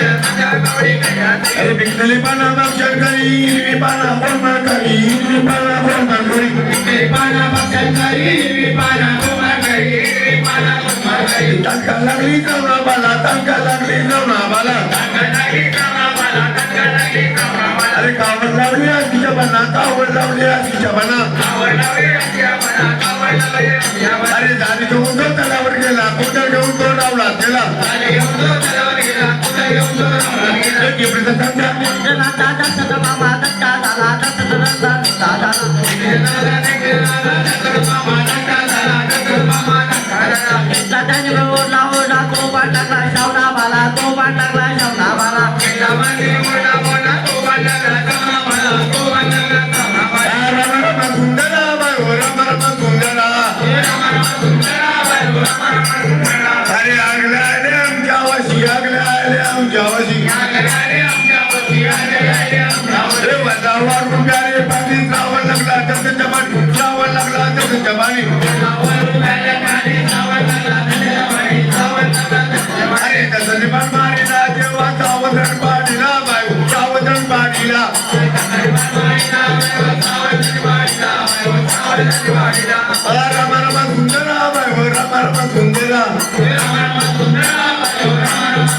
जाती अरे बिकटली पाना भक्षण करी हिरवी पाना बोलमा करी हिरवी पाना बोलमा करी तंका लागली जवना बाला तंका लागली जवना बाला अरे कावड लावली तिच्या बना कावड लावली तिच्या बना अरे झाली तो उंदर तलावर गेला कुठं घेऊन तो लावला त्याला एवढी अरे वजावर रुपया रे पाणी श्रावण लागला तसं जमान श्रावण लागला तसं जमानी अरे तसं जमान मारीला जेव्हा सावधन पाडीला बाय सावधन पाडीला. रामा रामा सुंदरा बाय हो रामा रामा सुंदरा. बोरीच्या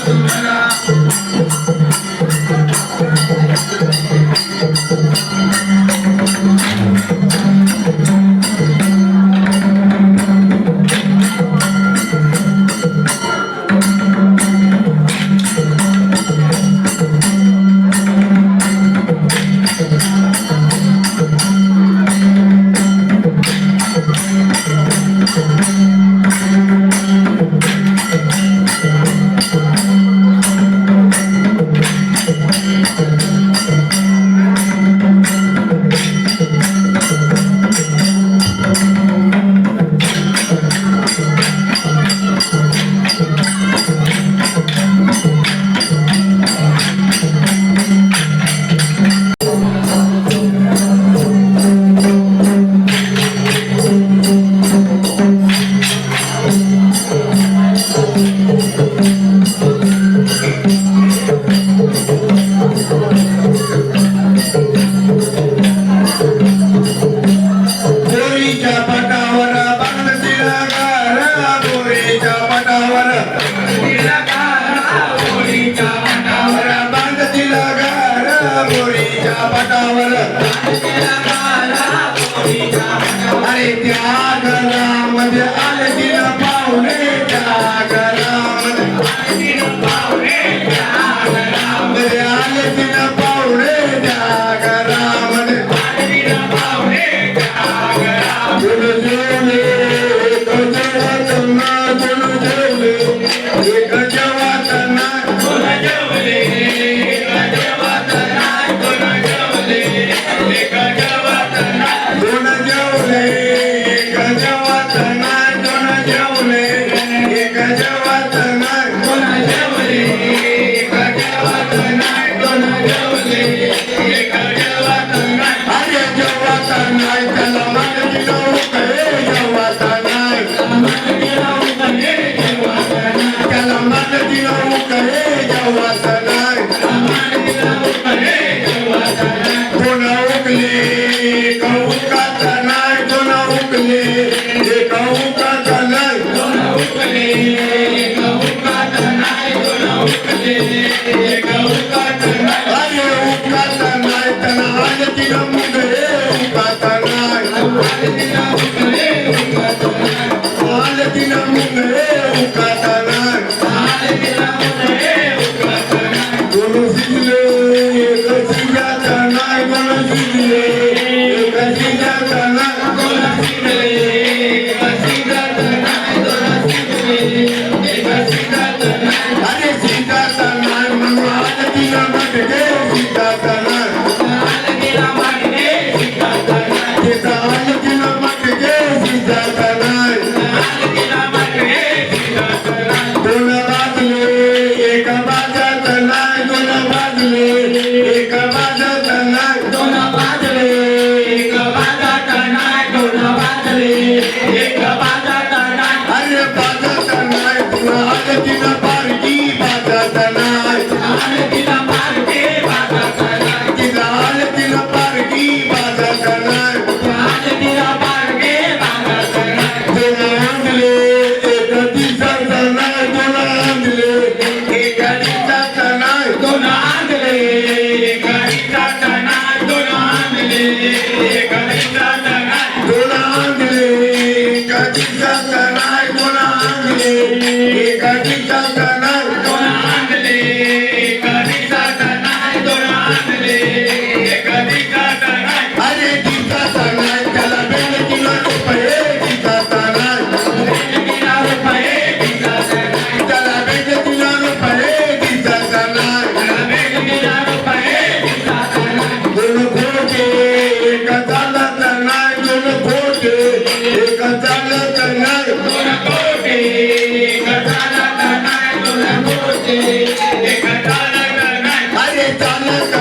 Ele tá na casa.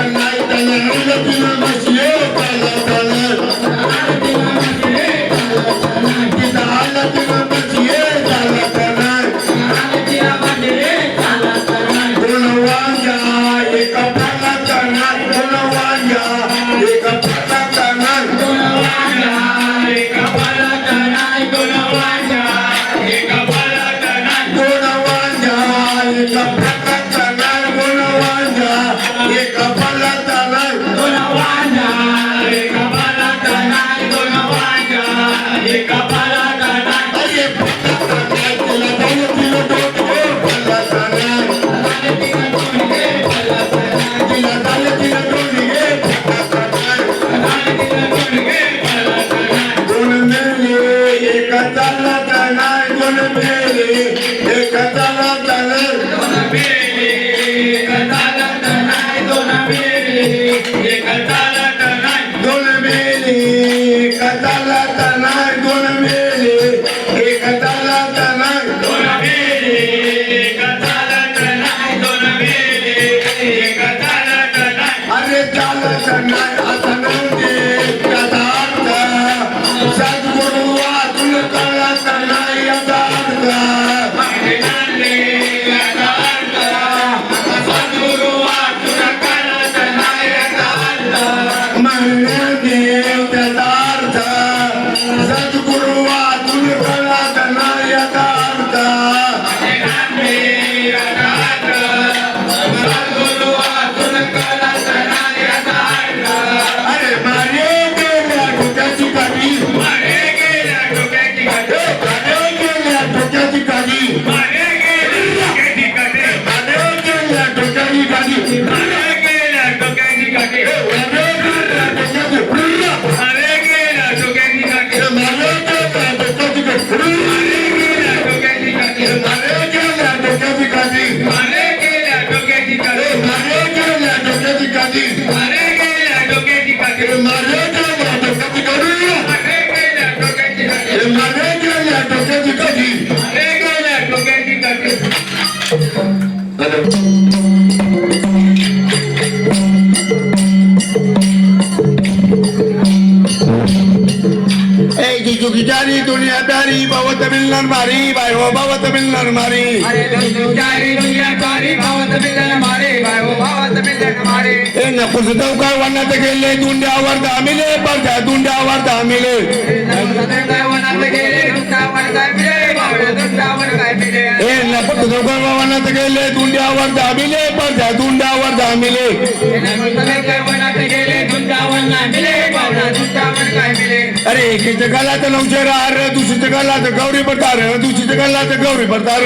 ಕಥನ ತನ Bye. जारी दुनियादारी भावत मिलणार मारी बाय हो भावत मिलणार मारी जारी दुनियादारी भावत मिलणार मारी बाय हो भावत मिलणार मारी. ए नपुस काय वनात गेले दुंड्यावर धामिले पडद्या दुंड्यावर धामिले. ए नपुस काय वनात गेले दुंड्यावर धामिले पडद्या दुंड्यावर धामिले. दुकावन्ना मिले बावला दुकावन काय मिले. अरे एकीच गालात नऊशे हार दुसरीच गालात गौरी पडतार दुसरीच गालात गौरी पडतार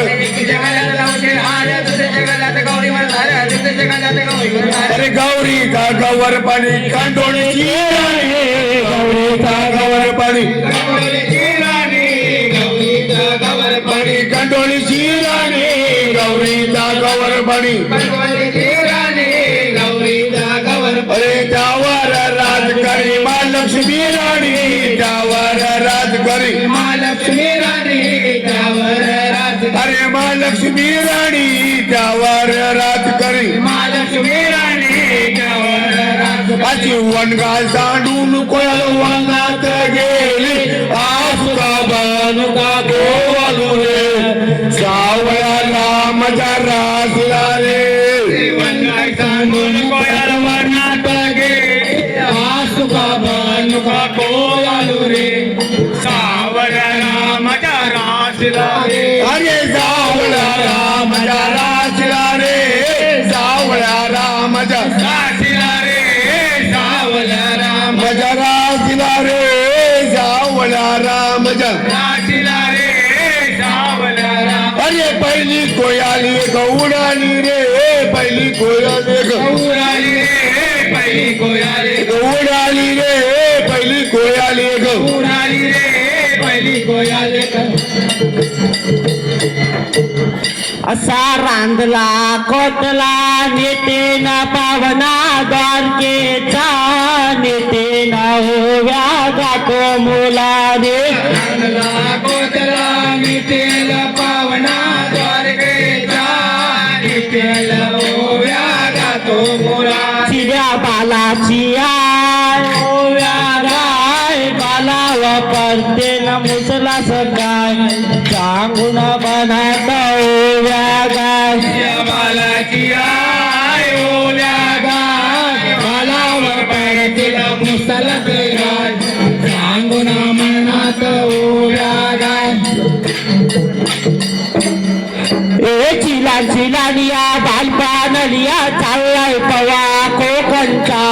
अरे गौरी का गवर पाणी कांडोळीची गौरी का गवर पाणी. कांडोळीची राणी गौरी का गवर पाणी. महालक्ष्मी राणी त्यावर राज करी महालक्ष्मी राणी त्यावर राज अरे महालक्ष्मी राणी त्यावर राज करी महालक्ष्मी राणी त्यावर राज अशी वनगा सांडून कोयल वनात गेली. आसुका बानुका गोवालू रे मजा रासला रे कोयालू रे सावळ्या रामाच्या रासला रे. अरे सावळ्या रामचा रासला रे. सावळ्या रामचा राशीला रे. सावळ्या राम मजा रासला रे. सावळ्या रामचा राशीला रे. अरे पहिली कोयाली उडाली रे. पहिली कोयाली उराली रे. पहिली कोयाली. उडाली रे. पहिली कोयाली रे? पहिली कोयाली असा रांधला कोटला नेतेन पावना द्वारकेचा नेतेन ओव्या गातो मुला रे चांगला कोतला नितेल पावना सांगून बनात ओव्या गाय या बालाची आय ओल्या गाय बालावर पडतील मुसलत गाय. सांगून मनात ओव्या गाय ए चिला चिलानिया बालपानलिया चाललाय पवा कोकणचा.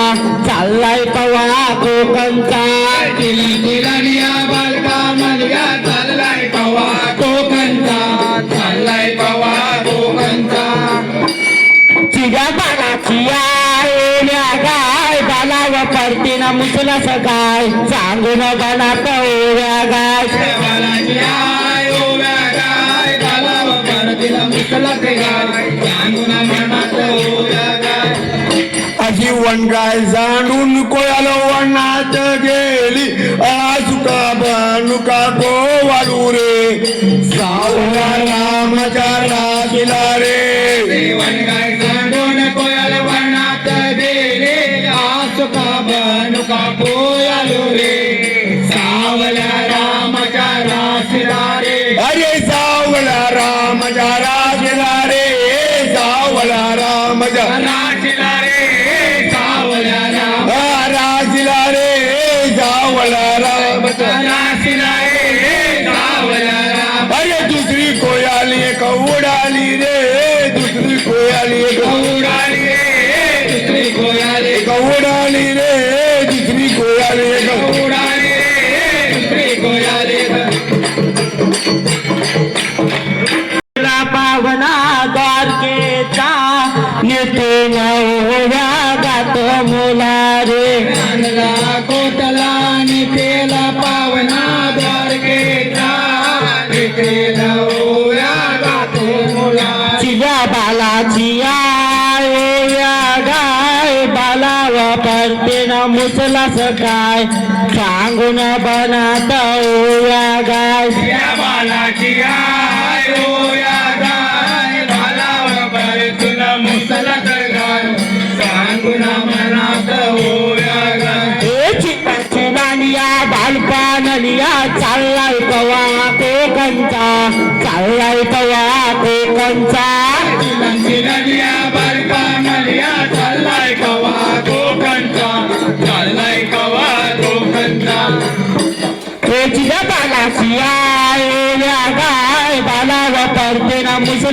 चाललाय पवा कोकणचा. तिला तिलानिया बालका मुसला सकाळ सांगू सांगून मनात ओव्या गाय. अशी वनगाय जाणून कोयालो वनात गेली. आसुका बानुका गोवालू रे? सावला रामचा राशिला रे. देवन पोयालो रे सावल्या रामाच्या नेते नवऱ्या गात मुला रे कोटला नितेला पावना द्वारकेचा नितेला ओव्या गातो मुला चिल्या बालाची आय ओव्या गाय बाला वापरते ना मुसला सकाय. सांगून बनात ओव्या गाय. या बालाची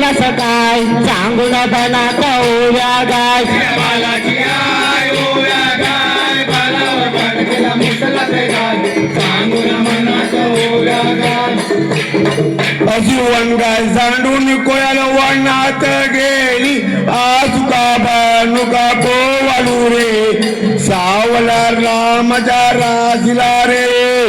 मुसला सकाय सांगून बनात ओव्या गाय आय ओव्या गाय. बालावर गाय. सांगून ओव्या गाय. कोयाल वनात गेली. आसुका बानुका रे? सावला रामचा राशिला रे.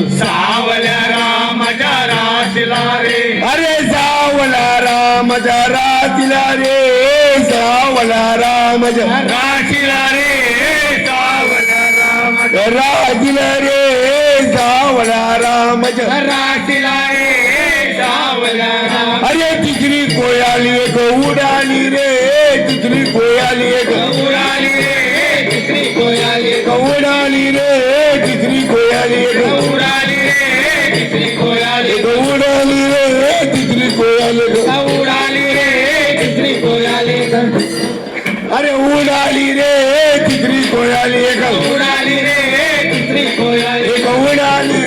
सावल्या रामाच्या राशीला रे. अरे सावला राम रामच्या रातीला रे. सावला रामच्या राशीला रे. सावला राम राजीला रे. सावला रामच्या राशीला रे. सावला राम अरे तिसरी कोयाली एक उडाली रे. तिसरी कोयाली एक उडाली रे. तिसरी कोयाली उडाली रे तिसरी कोयाली एक उडाली रे तिसरी कोयाली एक उडाली रे तिसरी कोयाली एक उडाली रे तिसरी कोयाली अरे उडाली रे तिसरी कोयाली एक उडाली रे तिसरी कोयाली एक उडाली